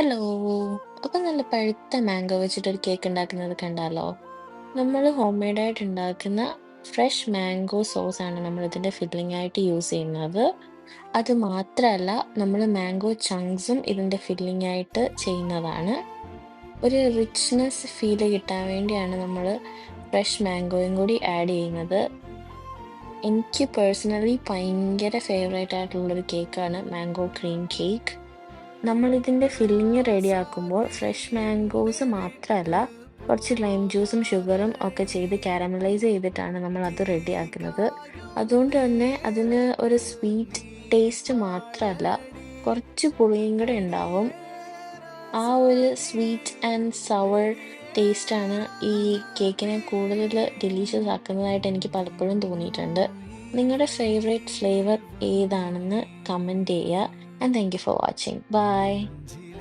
Hello അപ്പം നല്ല പഴുത്ത മാംഗോ വെച്ചിട്ട് ഒരു കേക്ക് ഉണ്ടാക്കുന്നത് കണ്ടാലോ? നമ്മൾ ഹോം മെയ്ഡായിട്ട് ഉണ്ടാക്കുന്ന ഫ്രഷ് മാംഗോ സോസ് ആണ് നമ്മൾ ഇതിന്റെ ഫില്ലിംഗ് ആയിട്ട് യൂസ് ചെയ്യുന്നത്. അത് മാത്രമല്ല നമ്മൾ മാംഗോ ചങ്ക്സും ഇതിന്റെ ഫില്ലിംഗ് ആയിട്ട് ചെയ്യുന്നതാണ്. ഒരു റിച്ച്നെസ് ഫീൽ കിട്ടാൻ വേണ്ടിയാണ് നമ്മൾ ഫ്രഷ് മാംഗോയും കൂടി ആഡ് ചെയ്യുന്നത്. എനിക്ക് പേഴ്സണലി ഭയങ്കര ഫേവറേറ്റ് ആയിട്ടുള്ളൊരു കേക്കാണ് മാംഗോ ക്രീം കേക്ക് നമ്മളിതിന്റെ ഫില്ലിങ് റെഡിയാക്കുമ്പോൾ ഫ്രഷ് മാംഗോസ് മാത്രമല്ല കുറച്ച് ലൈം ജ്യൂസും ഷുഗറും ഒക്കെ ചെയ്ത് കാരമലൈസ് ചെയ്തിട്ടാണ് നമ്മൾ അത് റെഡിയാക്കുന്നത് അതുകൊണ്ട് തന്നെ അതിന് ഒരു സ്വീറ്റ് ടേസ്റ്റ് മാത്രമല്ല കുറച്ച് പുളിയും കൂടെ ഉണ്ടാവും. ആ ഒരു സ്വീറ്റ് ആൻഡ് സവർ ടേസ്റ്റാണ് ഈ കേക്കിനെ കൂടുതൽ ഡെലീഷ്യസ് ആക്കുന്നതായിട്ട് എനിക്ക് പലപ്പോഴും തോന്നിയിട്ടുണ്ട്. നിങ്ങളുടെ ഫേവറേറ്റ് ഫ്ലേവർ ഏതാണെന്ന് കമന്റ് ചെയ്യുക. And thank you for watching bye